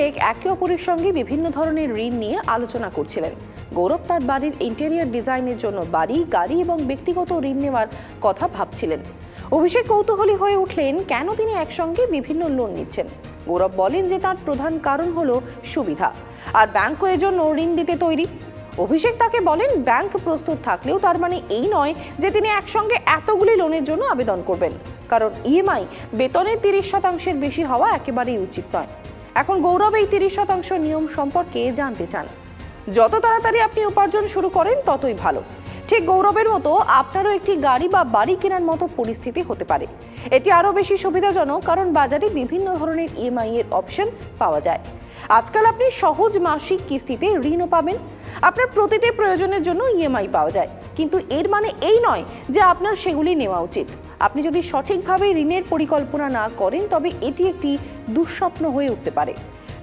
অভিষেক একে অপরের সঙ্গে বিভিন্ন ধরনের ঋণ নিয়ে আলোচনা করছিলেন। গৌরব তার বাড়ির ইন্টেরিয়র ডিজাইনের জন্য বাড়ি, গাড়ি এবং ব্যক্তিগত ঋণ নেওয়ার কথা ভাবছিলেন। অভিষেক কৌতূহলী হয়ে উঠলেন, কেন তিনি একসঙ্গে বিভিন্ন লোন নিচ্ছেন? গৌরব বলেন যে তার প্রধান কারণ হলো সুবিধা। আর ব্যাংকও এজন্য ঋণ দিতে তৈরি। অভিষেক তাকে বলেন ব্যাংক প্রস্তুত থাকলেও তার মানে এই নয় যে তিনি একসঙ্গে এতগুলি লোনের জন্য আবেদন করবেন। কারণ ইএমআই বেতনের তিরিশ শতাংশের বেশি হওয়া একেবারেই উচিত নয়। এখন গৌরব এই তিরিশ শতাংশ নিয়ম সম্পর্কে জানতে চান। যত তাড়াতাড়ি আপনি উপার্জন শুরু করেন, ততই ভালো। ঠিক গৌরবের মতো আপনারও একটি গাড়ি বা বাড়ি কেনার মতো পরিস্থিতি হতে পারে। এটি আরও বেশি সুবিধাজনক কারণ বাজারে বিভিন্ন ধরনের ইএমআই এর অপশন পাওয়া যায়। আজকাল আপনি সহজ মাসিক কিস্তিতে ঋণও পাবেন। আপনার প্রতিটি প্রয়োজনের জন্য ইএমআই পাওয়া যায়। কিন্তু এর মানে এই নয় যে আপনার সেগুলি নেওয়া উচিত। আপনি যদি সঠিকভাবে ঋণের পরিকল্পনা না করেন, তবে এটি একটি দুঃস্বপ্ন হয়ে উঠতে পারে।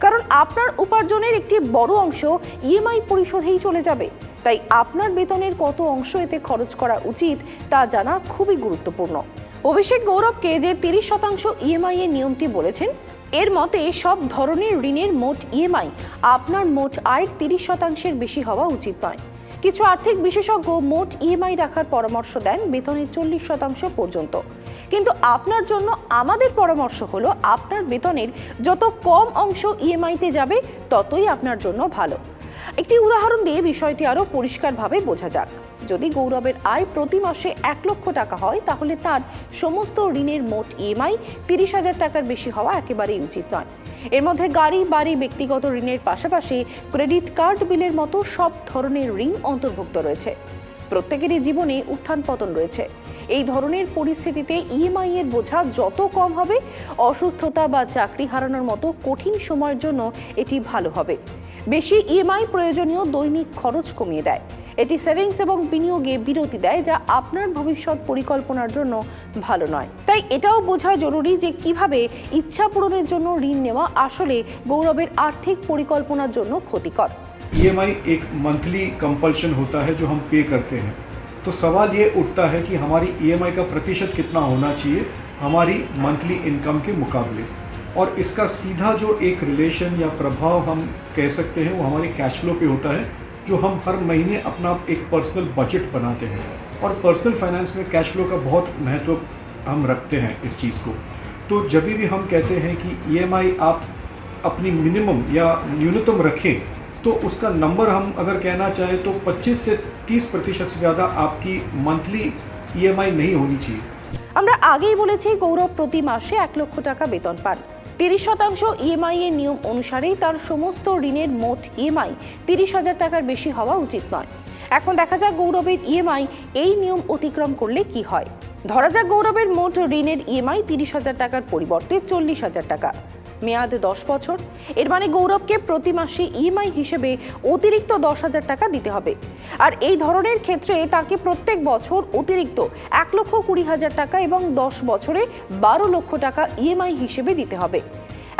কারণ আপনার উপার্জনের একটি বড় অংশ ইএমআই পরিশোধেই চলে যাবে। তাই আপনার বেতনের কত অংশ এতে খরচ করা উচিত, তা জানা খুবই গুরুত্বপূর্ণ। অভিষেক গৌরবকে যে তিরিশ শতাংশ ইএমআই এর নিয়মটি বলেছেন, এর মতে সব ধরনের ঋণের মোট ইএমআই আপনার মোট আয়ের তিরিশ শতাংশের বেশি হওয়া উচিত নয়। কিছু আর্থিক বিশেষজ্ঞ মোট ইএমআই রাখার পরামর্শ দেন বেতনের চল্লিশ শতাংশ পর্যন্ত। কিন্তু আপনার জন্য আমাদের পরামর্শ হলো, আপনার বেতনের যত কম অংশ ইএমআইতে যাবে, ততই আপনার জন্য ভালো। একটি উদাহরণ দিয়ে বিষয়টি আরও পরিষ্কারভাবে বোঝা যাক। যদি গৌরবের আয় প্রতি মাসে এক লক্ষ টাকা হয়, তাহলে তার সমস্ত ঋণের মোট ইএমআই তিরিশ হাজার টাকার বেশি হওয়া একেবারেই উচিত নয়। এর মধ্যে গাড়ি, বাড়ি, ব্যক্তিগত ঋণের পাশাপাশি ক্রেডিট কার্ড বিলের মতো সব ধরনের ঋণ অন্তর্ভুক্ত রয়েছে। প্রত্যেকেরই জীবনে উত্থান পতন রয়েছে। এই ধরনের পরিস্থিতিতে ইএমআই এর বোঝা যত কম হবে, অসুস্থতা বা চাকরি হারানোর মতো কঠিন সময়ের জন্য এটি ভালো হবে। বেশি ইএমআই প্রয়োজনীয় দৈনিক খরচ কমিয়ে দেয়। এটি সেভিংস এবং বিনিয়োগে বিরতি দেয় যা আপনার ভবিষ্যৎ পরিকল্পনার জন্য ভালো নয় তাই এটাও বোঝা জরুরি যে কিভাবে ইচ্ছা পূরণের জন্য ঋণ নেওয়া আসলে গৌরবের আর্থিক পরিকল্পনার জন্য ক্ষতিকর ईएमआई एक मंथली कंपल्शन होता है जो हम पे करते हैं तो सवाल ये उठता है कि हमारी ईएमआई का प्रतिशत कितना होना चाहिए हमारी मंथली इनकम के मुकाबले और इसका सीधा जो एक रिलेशन या प्रभाव हम कह सकते हैं वो हमारे कैश फ्लो पे होता है जो हम हर महीने अपना एक पर्सनल बजट बनाते हैं और पर्सनल फाइनेंस में कैश फ्लो का बहुत महत्व हम रखते हैं इस चीज़ को तो जब भी हम कहते हैं कि ईएमआई आप अपनी मिनिमम या न्यूनतम रखें तो उसका नंबर हम अगर कहना चाहें तो 25 से 30 प्रतिशत से ज़्यादा आपकी मंथली ईएमआई नहीं होनी चाहिए আমরা আগেই বলেছি গৌরব প্রতি মাসে এক লক্ষ টাকা বেতন পান তিরিশ শতাংশ ইএমআই এর নিয়ম অনুসারেই তার সমস্ত ঋণের মোট ইএমআই তিরিশ হাজার টাকার বেশি হওয়া উচিত নয়। এখন দেখা যাক গৌরবের ইএমআই এই নিয়ম অতিক্রম করলে কি হয়। ধরা যাক গৌরবের মোট ঋণের ইএমআই তিরিশ হাজার টাকার পরিবর্তে চল্লিশ হাজার টাকা। মেয়াদ দশ বছর। এর মানে গৌরবকে প্রতি মাসে ইএমআই হিসেবে অতিরিক্ত দশ হাজার টাকা দিতে হবে। আর এই ধরনের ক্ষেত্রে তাকে প্রত্যেক বছর অতিরিক্ত এক লক্ষ কুড়ি হাজার টাকা এবং দশ বছরে বারো লক্ষ টাকা ইএমআই হিসেবে দিতে হবে।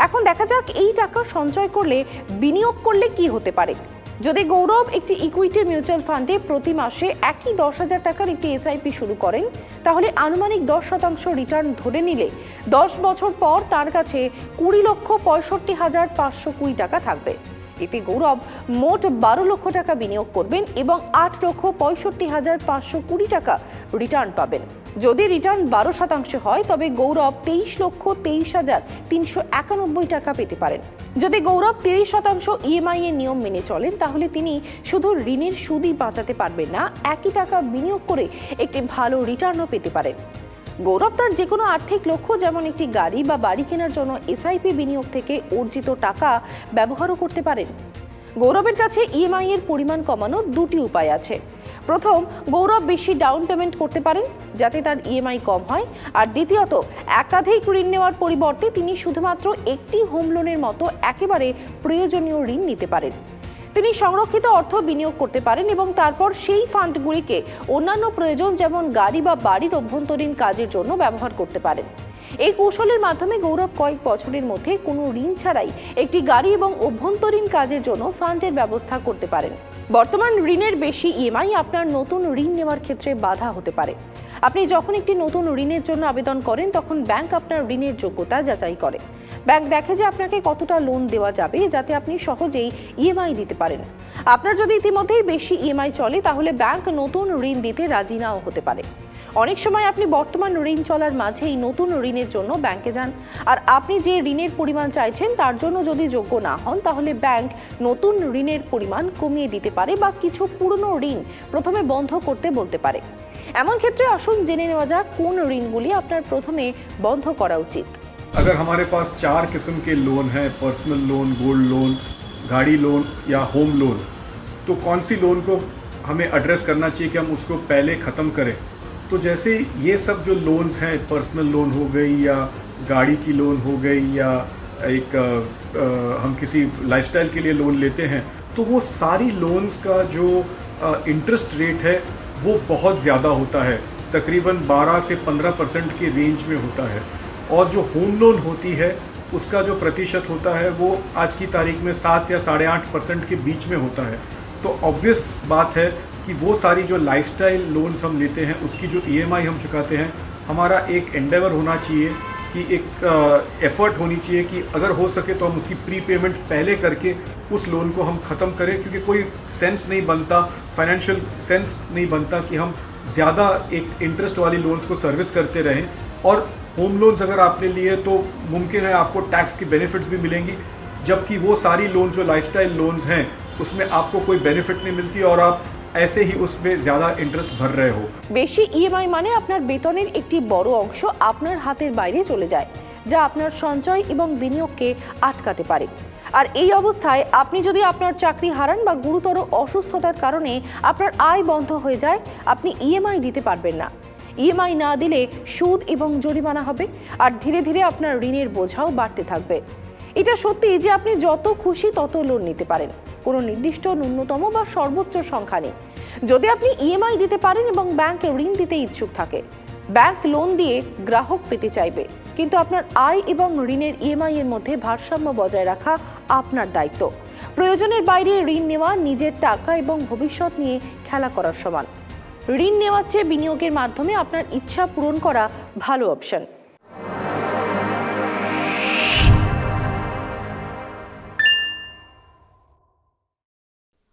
এখন দেখা যাক এই টাকা সঞ্চয় করলে, বিনিয়োগ করলে কি হতে পারে। যদি গৌরব একটি ইকুইটি মিউচুয়াল ফান্ডে প্রতি মাসে একই দশ হাজার টাকার একটি এসআইপি শুরু করেন, তাহলে আনুমানিক দশ শতাংশ রিটার্ন ধরে নিলে দশ বছর পর তার কাছে কুড়ি লক্ষ পঁয়ষট্টি হাজার পাঁচশো কুড়ি টাকা থাকবে। এতে গৌরব মোট বারো লক্ষ টাকা বিনিয়োগ করবেন এবং আট লক্ষ পঁয়ষট্টি হাজার পাঁচশো কুড়ি টাকা রিটার্ন পাবেন। যদি রিটার্ন বারো শতাংশ হয়, তবে গৌরব তেইশ লক্ষ তেইশ হাজার তিনশো একানব্বই টাকা পেতে পারেন। যদি গৌরব তিরিশ শতাংশ ইএমআই এর নিয়ম মেনে চলেন, তাহলে তিনি শুধু ঋণের সুদই বাঁচাতে পারবেন না, একই টাকা বিনিয়োগ করে একটি ভালো রিটার্নও পেতে পারেন। গৌরব তার যে কোনো আর্থিক লক্ষ্য, যেমন একটি গাড়ি বা বাড়ি কেনার জন্য এসআইপি বিনিয়োগ থেকে অর্জিত টাকা ব্যবহারও করতে পারেন। গৌরবের কাছে ইএমআই এর পরিমাণ কমানোর দুটি উপায় আছে। প্রথম, গৌরব বেশি ডাউন পেমেন্ট করতে পারেন, যাতে তার ইএমআই কম হয়। আর দ্বিতীয়ত, একাধিক ঋণ নেওয়ার পরিবর্তে তিনি শুধুমাত্র একটি হোম লোনের মতো একেবারে প্রয়োজনীয় ঋণ নিতে পারেন। তিনি সংরক্ষিত অর্থ বিনিয়োগ করতে পারেন এবং তারপর সেই ফান্ডগুলিকে অন্যান্য প্রয়োজন যেমন গাড়ি বা বাড়ির অভ্যন্তরীণ কাজের জন্য ব্যবহার করতে পারেন। এই কৌশলের মাধ্যমে গৌরব কয়েক বছরের মধ্যে কোনো ঋণ ছাড়াই একটি গাড়ি এবং অভ্যন্তরীণ কাজের জন্য ফান্ডের ব্যবস্থা করতে পারেন। বর্তমান ঋণের বেশি ইএমআই আপনার নতুন ঋণ নেওয়ার ক্ষেত্রে বাধা হতে পারে। আপনি যখন একটি নতুন ঋণের জন্য আবেদন করেন, তখন ব্যাংক আপনার ঋণের যোগ্যতা যাচাই করে। ব্যাংক দেখে যে আপনাকে কতটা লোন দেওয়া যাবে, যাতে আপনি সহজেই ইএমআই দিতে পারেন। আপনার যদি ইতিমধ্যেই বেশি ইএমআই চলে, তাহলে ব্যাংক নতুন ঋণ দিতে রাজি নাও হতে পারে। অনেক সময় আপনি বর্তমান ঋণ চলার মাঝেই নতুন ঋণের জন্য ব্যাংকে যান। আর আপনি যে ঋণের পরিমাণ চাইছেন, তার জন্য যদি যোগ্য না হন, তাহলে ব্যাংক নতুন ঋণের পরিমাণ কমিয়ে দিতে পারে বা কিছু পুরনো ঋণ প্রথমে বন্ধ করতে বলতে পারে। এমন ক্ষেত্রে আসুন জেনে নেওয়া যাক কোন ঋণগুলি আপনার প্রথমে বন্ধ করা উচিত अगर हमारे पास चार किस्म के लोन हैं पर्सनल लोन गोल्ड लोन गाड़ी लोन या होम लोन तो कौन सी लोन को हमें एड्रेस करना चाहिए कि हम उसको पहले ख़त्म करें तो जैसे ये सब जो लोन्स हैं पर्सनल लोन हो गई या गाड़ी की लोन हो गई या एक अ, अ, हम किसी लाइफस्टाइल के लिए लोन लेते हैं तो वो सारी लोन्स का जो इंटरेस्ट रेट है वो बहुत ज़्यादा होता है। तकरीबन 12 से 15 परसेंट की रेंज में होता है। और जो होम लोन होती है, उसका जो प्रतिशत होता है, वो आज की तारीख में सात या साढ़े आठ परसेंट के बीच में होता है। तो ऑब्वियस बात है कि वो सारी जो लाइफस्टाइल लोन्स हम लेते हैं, उसकी जो ईएमआई हम चुकाते हैं, हमारा एक एंडेवर होना चाहिए कि एक एफर्ट होनी चाहिए कि अगर हो सके तो हम उसकी प्री पेमेंट पहले करके उस लोन को हम ख़त्म करें, क्योंकि कोई सेंस नहीं बनता फाइनेंशियल सेंस नहीं बनता कि हम ज़्यादा एक इंटरेस्ट वाली लोन्स को सर्विस करते रहें। और होम लोन्स अगर आपने लिए तो मुमकिन है आपको टैक्स की बेनिफिट्स भी मिलेंगी, जबकि वो सारी लोन जो लाइफस्टाइल लोन्स हैं, उसमें आपको कोई बेनिफिट नहीं मिलती और आप ऐसे ही उसमें ज़्यादा इंटरेस्ट भर रहे हो বেশি ইএমআই মানে আপনার বেতনের একটি বড় অংশ আপনার হাতের বাইরে চলে যায় যা আপনার সঞ্চয় এবং বিনিয়োগকে আটকাতে পারে আর এই অবস্থায় আপনি যদি আপনার চাকরি হারান বা গুরুতর অসুস্থতার কারণে আপনার আয় বন্ধ হয়ে যায় আপনি ইএমআই দিতে পারবেন না ইএমআই না দিলে সুদ এবং জরিমানা হবে আর ধীরে ধীরে আপনার ঋণের বোঝাও বাড়তে থাকবে এটা সত্যি যে আপনি যত খুশি তত লোন নিতে পারেন কোনো নির্দিষ্ট ন্যূনতম বা সর্বোচ্চ সংখ্যা নেই। যদি আপনি ইএমআই দিতে পারেন এবং ব্যাংক ঋণ দিতে ইচ্ছুক থাকে ব্যাংক লোন দিয়ে গ্রাহক পেতে চাইবে। কিন্তু আপনার আয় এবং ঋণের ইএমআই এর মধ্যে ভারসাম্য বজায় রাখা আপনার দায়িত্ব। প্রয়োজনের বাইরে ঋণ নেওয়া নিজের টাকা এবং ভবিষ্যৎ নিয়ে খেলা করার সমান। ঋণ নেওয়ার চেয়ে বিনিয়োগের মাধ্যমে আপনার ইচ্ছা পূরণ করা ভালো অপশন